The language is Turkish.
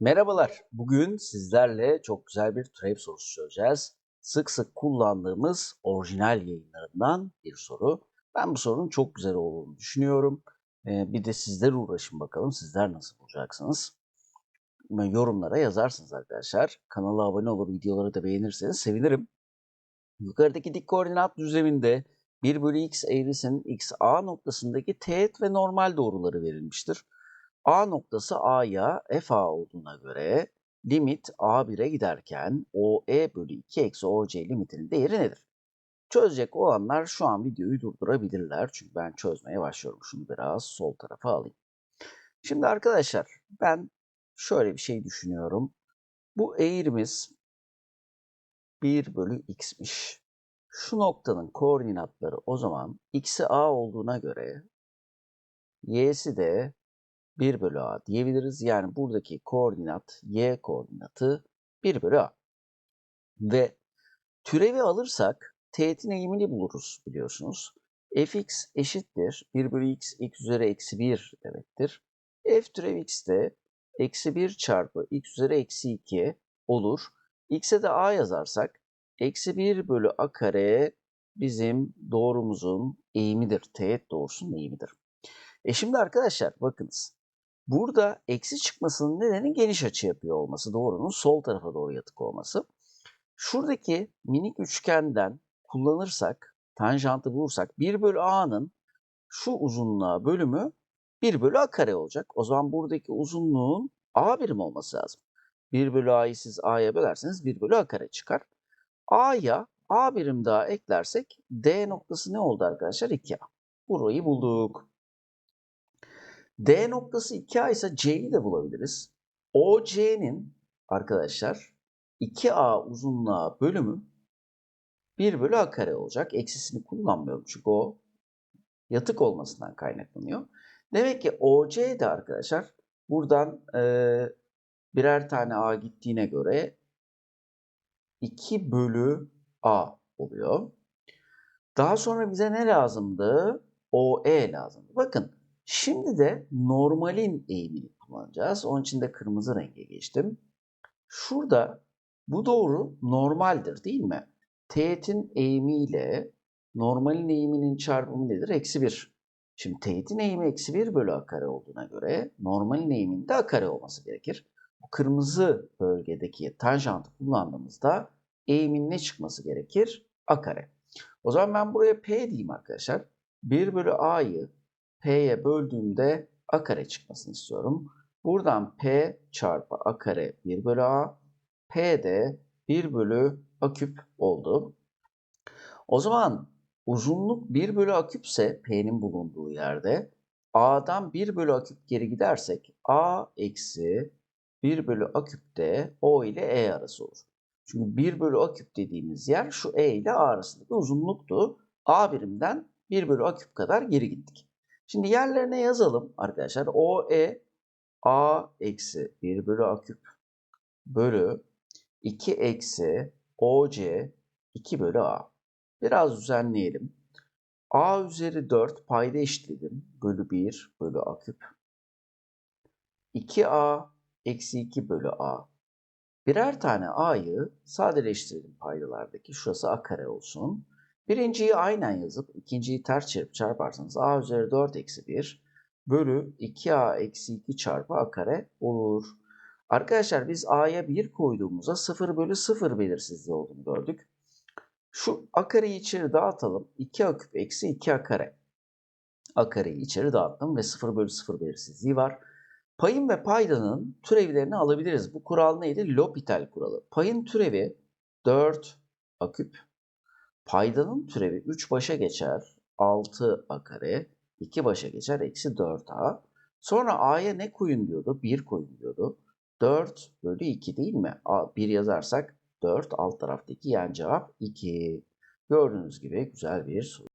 Merhabalar. Bugün sizlerle çok güzel bir türev sorusu çözeceğiz. Sık sık kullandığımız orijinal yayınlarından bir soru. Ben bu sorunun çok güzel olduğunu düşünüyorum. Ee, bir de sizler uğraşın bakalım. Sizler nasıl bulacaksınız? Yorumlara yazarsınız arkadaşlar. Kanala abone olur, videoları da beğenirseniz sevinirim. Yukarıdaki dik koordinat düzleminde 1 bölü x eğrisinin x a noktasındaki teğet ve normal doğruları verilmiştir. A noktası A'ya FA olduğuna göre limit A1'e giderken OE bölü 2 eksi OC limitinin değeri nedir? Çözecek olanlar şu an videoyu durdurabilirler. Çünkü ben çözmeye başlıyorum. Şunu biraz sol tarafa alayım. Şimdi arkadaşlar ben şöyle bir şey düşünüyorum. Bu eğrimiz 1 bölü x'miş. Şu noktanın koordinatları o zaman x'i a olduğuna göre y'si de 1 bölü a diyebiliriz. Yani buradaki koordinat y koordinatı 1 bölü a. Ve türevi alırsak teğetin eğimini buluruz biliyorsunuz. fx eşittir 1 bölü x x üzeri eksi 1 demektir. f türev x de eksi 1 çarpı x üzeri eksi 2 olur. x'e de a yazarsak eksi 1 bölü a kare bizim doğrumuzun eğimidir. Teğet doğrusunun eğimidir. E şimdi arkadaşlar bakınız. Burada eksi çıkmasının nedeni geniş açı yapıyor olması. Doğrunun sol tarafa doğru yatık olması. Şuradaki minik üçgenden kullanırsak, tanjantı bulursak 1 bölü a'nın şu uzunluğa bölümü 1 bölü a kare olacak. O zaman buradaki uzunluğun a birim olması lazım. 1 bölü a'yı siz a'ya bölerseniz 1 bölü a kare çıkar. a'ya a birim daha eklersek d noktası ne oldu arkadaşlar? 2a. Burayı bulduk. D noktası 2A ise C'yi de bulabiliriz. OC'nin arkadaşlar 2A uzunluğa bölümü 1 bölü A kare olacak. Eksisini kullanmıyorum çünkü o yatık olmasından kaynaklanıyor. Demek ki OC de arkadaşlar buradan e, birer tane A gittiğine göre 2 bölü A oluyor. Daha sonra bize ne lazımdı? OE lazımdı. Bakın Şimdi de normalin eğimini kullanacağız. Onun için de kırmızı renge geçtim. Şurada bu doğru normaldir değil mi? Teğetin eğimiyle normalin eğiminin çarpımı nedir? Eksi 1. Şimdi teğetin eğimi eksi 1 bölü a kare olduğuna göre normalin eğiminin de a kare olması gerekir. Bu kırmızı bölgedeki tanjantı kullandığımızda eğimin ne çıkması gerekir? a kare. O zaman ben buraya p diyeyim arkadaşlar. 1 bölü a'yı P'ye böldüğümde A kare çıkmasını istiyorum. Buradan P çarpı A kare 1 bölü A. P de 1 bölü A küp oldu. O zaman uzunluk 1 bölü A küpse P'nin bulunduğu yerde A'dan 1 bölü A küp geri gidersek A eksi 1 bölü A küp de O ile E arası olur. Çünkü 1 bölü A küp dediğimiz yer şu E ile A arasındaki uzunluktu. A birimden 1 bölü A küp kadar geri gittik. Şimdi yerlerine yazalım arkadaşlar. OE A eksi 1 bölü A küp bölü 2 eksi OC 2 bölü A. Biraz düzenleyelim. A üzeri 4 payda eşitledim. Bölü 1 bölü A küp. 2A eksi 2 bölü A. Birer tane A'yı sadeleştirelim paydalardaki. Şurası A kare olsun. Birinciyi aynen yazıp ikinciyi ters çarpıp çarparsanız a üzeri 4 eksi 1 bölü 2a eksi 2 çarpı a kare olur. Arkadaşlar biz a'ya 1 koyduğumuzda 0 bölü 0 belirsizliği olduğunu gördük. Şu a kareyi içeri dağıtalım. 2a küp eksi 2a kare. a kareyi içeri dağıttım ve 0 bölü 0 belirsizliği var. Payın ve paydanın türevlerini alabiliriz. Bu kural neydi? L'Hopital kuralı. Payın türevi 4 a küp Paydanın türevi 3 başa geçer. 6a kare. 2 başa geçer. Eksi 4a. Sonra a'ya ne koyun diyordu? 1 koyun diyordu. 4 bölü 2 değil mi? A, 1 yazarsak 4 alt taraftaki yani cevap 2. Gördüğünüz gibi güzel bir soru.